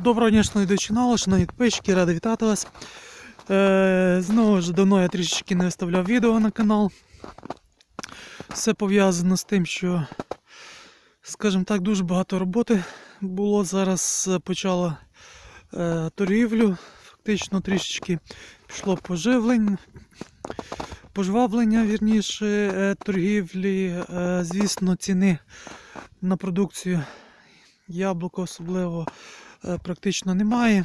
Доброго дня, шановні дочинали, шановні підписчики, радий вітати вас. Е, знову ж давно я трішечки не виставляв відео на канал. Все пов'язано з тим, що, скажімо так, дуже багато роботи було. Зараз е, почала е, торгівлю, фактично трішечки пішло поживлення, пожвавлення, вірніше, е, торгівлі. Е, звісно, ціни на продукцію яблука особливо практично немає.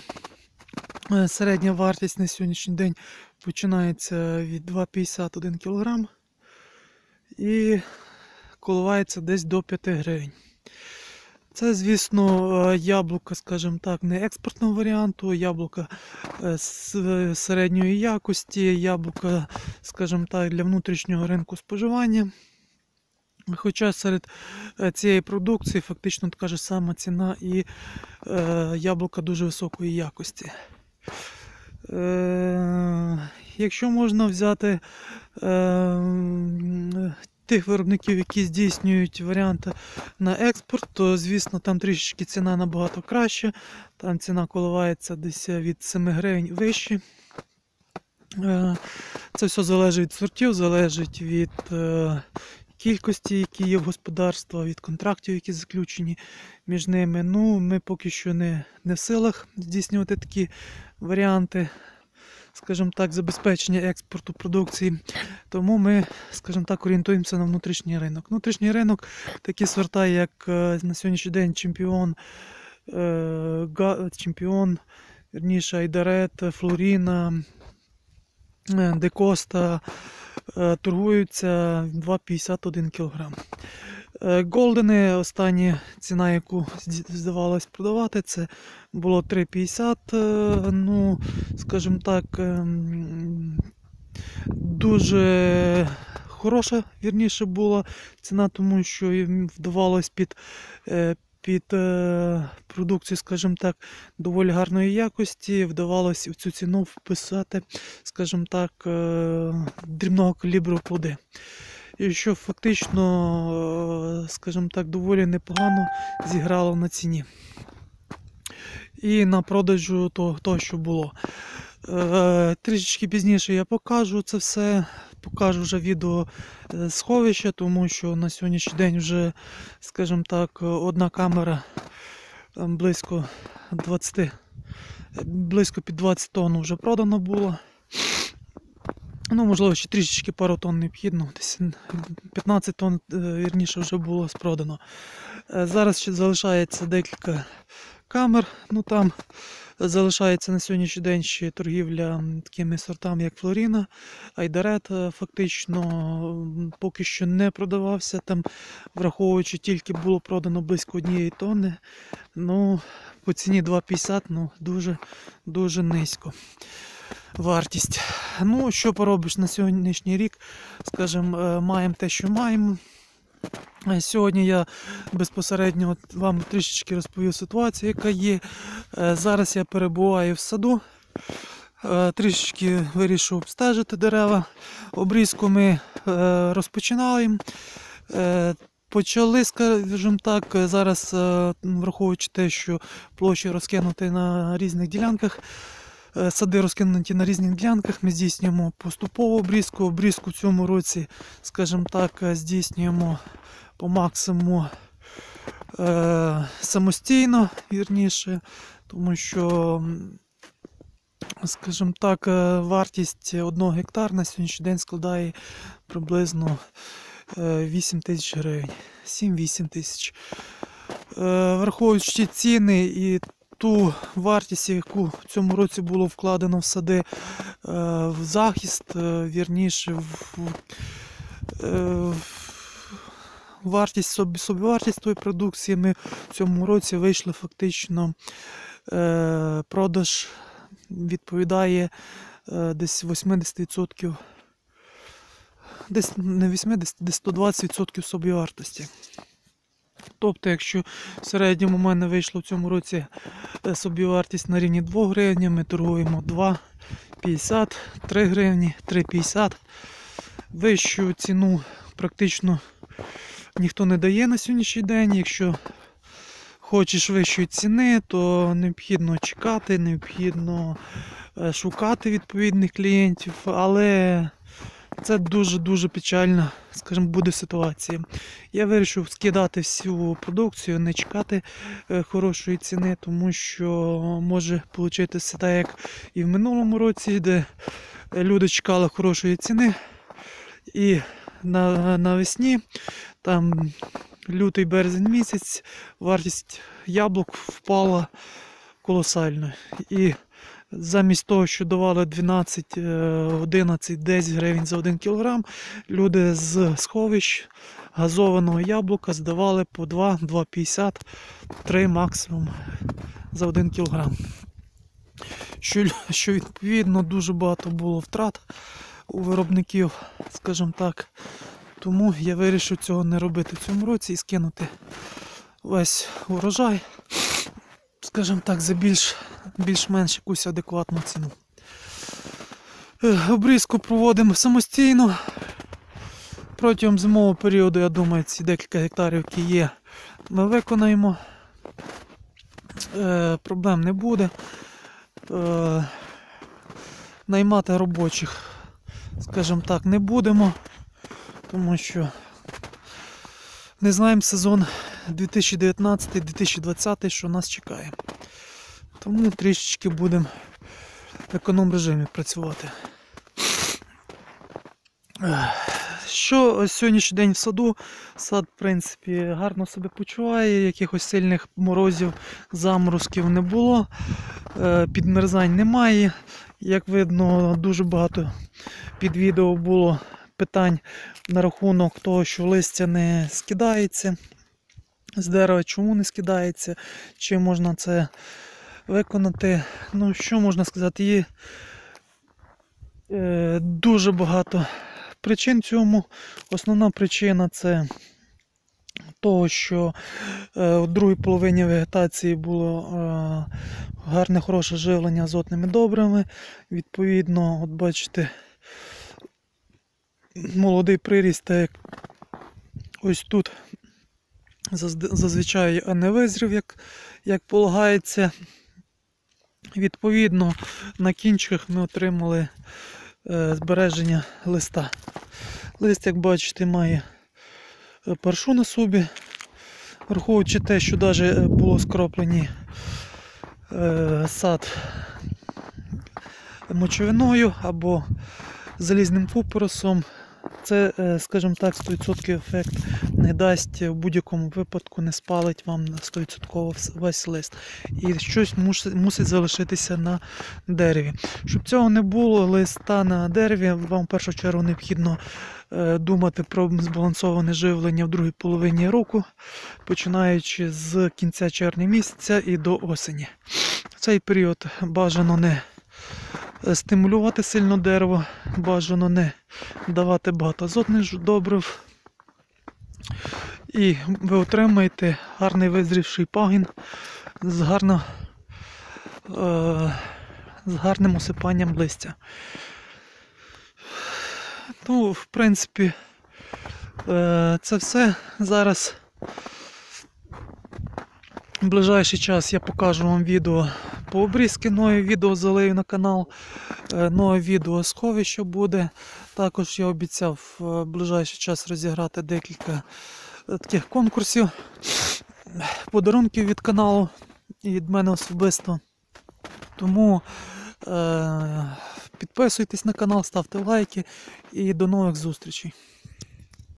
Е, Середня вартість на сьогоднішній день починається від 2,51 кг і коливається десь до 5 гривень. Це, звісно, е, яблука, скажімо так, не експортного варіанту, яблука е, е, середньої якості, яблука, скажімо так, для внутрішнього ринку споживання. Хоча серед е, цієї продукції фактично така ж сама ціна і е, яблука дуже високої якості. Е, якщо можна взяти е, тих виробників, які здійснюють варіанти на експорт, то звісно там трішечки ціна набагато краща. Там ціна коливається десь від 7 гривень вище. Е, Це все залежить від сортів, залежить від е, кількості, які є в господарства, від контрактів, які заключені між ними. Ну, ми поки що не, не в силах здійснювати такі варіанти, скажімо так, забезпечення експорту продукції. Тому ми, скажімо так, орієнтуємося на внутрішній ринок. Внутрішній ринок такі сорта, як е, на сьогоднішній день чемпіон, е, чемпіон, вірніше Айдарет, Флоріна, е, Декоста торгуються 2,51 кг. Голдени, остання ціна, яку здавалось продавати, це було 3,50. е, Ну, скажімо так, ем, дуже хороша, вірніше була ціна, тому що їм вдавалось під, е, під е, продукцію, скажімо так, доволі гарної якості, вдавалось в цю ціну вписати, скажімо так, е, дрібного калібру плоди. І що фактично, е, скажімо так, доволі непогано зіграло на ціні. І на продажу того, того що було. Трішечки пізніше я покажу це все, покажу вже відео е, сховища, тому що на сьогоднішній день вже, скажімо так, одна камера близько 20, е, близько під 20 тонн вже продано було. Ну, можливо, ще трішечки пару тонн необхідно. Десь 15 тонн, е, вірніше, вже було спродано. Е, Зараз ще залишається декілька камер. Ну там залишається на сьогоднішній день ще торгівля такими сортами, як Флоріна, Айдарет. е, Фактично поки що не продавався. Там, враховуючи, тільки було продано близько однієї тонни. Ну, по ціні 2,50, ну дуже дуже низько вартість. Ну, що поробиш на сьогоднішній рік, скажімо, е, маємо те, що маємо. Е, Сьогодні я безпосередньо вам трішечки розповів ситуацію, яка є. Е, Зараз я перебуваю в саду. Е, Трішечки вирішив обстежити дерева. Обрізку ми розпочинаємо. Почали, скажімо так, зараз, враховуючи те, що площі розкинуті на різних ділянках, Сади розкинуті на різних ділянках. Ми здійснюємо поступову обрізку. Обрізку в цьому році, скажімо так, е, здійснюємо по максимуму е, самостійно, вірніше, тому що, скажімо так, е, вартість одного гектар на сьогоднішній день складає приблизно е, 8 тисяч гривень. 7-8 тисяч. Е, Враховуючи ціни і ту вартість, яку в цьому році було вкладено в сади е, в захист, е, вірніше, в, е, вартість собі, собівартість тої продукції, ми в цьому році вийшли фактично. Продаж відповідає десь 80%, десь не 80, десь 120% собівартості. Тобто, якщо в середньому в мене вийшло в цьому році е, собівартість на рівні 2 гривень, ми торгуємо 2,50, 3 гривні, 3,50. Вищу ціну практично ніхто не дає на сьогоднішній день. Якщо хочеш вищої ціни, то необхідно чекати, необхідно е, шукати відповідних клієнтів, але це дуже-дуже печальна, скажімо, буде ситуація. Я вирішив скидати всю продукцію, не чекати е, хорошої ціни, тому що може получитися так, як і в минулому році, де люди чекали хорошої ціни. І на, навесні, там лютий березень місяць, вартість яблук впала колосально. І замість того, що давали 12, е, 11, 10 гривень за 1 кілограм, люди з сховищ газованого яблука здавали по 2, 2,50, 3 максимум за 1 кілограм. Що, що відповідно дуже багато було втрат у виробників, скажімо так. Тому я вирішив цього не робити в цьому році і скинути весь урожай, скажімо так, за більш, більш-менш якусь адекватну ціну. Е, Обрізку проводимо самостійно. Протягом зимового періоду, я думаю, ці декілька гектарів, які є, ми виконаємо. Е, проблем не буде. Е, наймати робочих, скажімо так, не будемо, тому що не знаємо сезон 2019-2020, що нас чекає. Тому трішечки будемо в економ режимі працювати. Що сьогоднішній день в саду? Сад, в принципі, гарно себе почуває, якихось сильних морозів, заморозків не було, е, підмерзань немає. Як видно, дуже багато під відео було питань на рахунок того, що листя не скидається з дерева, чому не скидається, чи можна це виконати. Ну, що можна сказати, є е, дуже багато причин цьому. Основна причина це того, що е, у другій половині вегетації було е, гарне, хороше живлення азотними добрами. Відповідно, от бачите, молодий приріст, так як ось тут зазвичай не визрів, як, як полагається. Відповідно, на кінчиках ми отримали е, збереження листа. Лист, як бачите, має е, паршу на собі, враховуючи те, що навіть було скроплені е, сад мочовиною або залізним фупоросом. Це, е, скажімо так, 100% ефект не дасть в будь-якому випадку, не спалить вам на 100% весь лист. І щось мусить, залишитися на дереві. Щоб цього не було, листа на дереві, вам в першу чергу необхідно е, думати про збалансоване живлення в другій половині року, починаючи з кінця червня місяця і до осені. В цей період бажано не е, стимулювати сильно дерево, бажано не давати багато азотних добрив. І ви отримаєте гарний визрівший пагін з, гарно, е, з гарним осипанням листя. Ну, в принципі, е, це все. Зараз в ближайший час я покажу вам відео по обрізки, нове відео залию на канал, е, нове відео сховище буде. Також я обіцяв е, в ближайший час розіграти декілька е, таких конкурсів, подарунків від каналу і від мене особисто. Тому е, підписуйтесь на канал, ставте лайки і до нових зустрічей.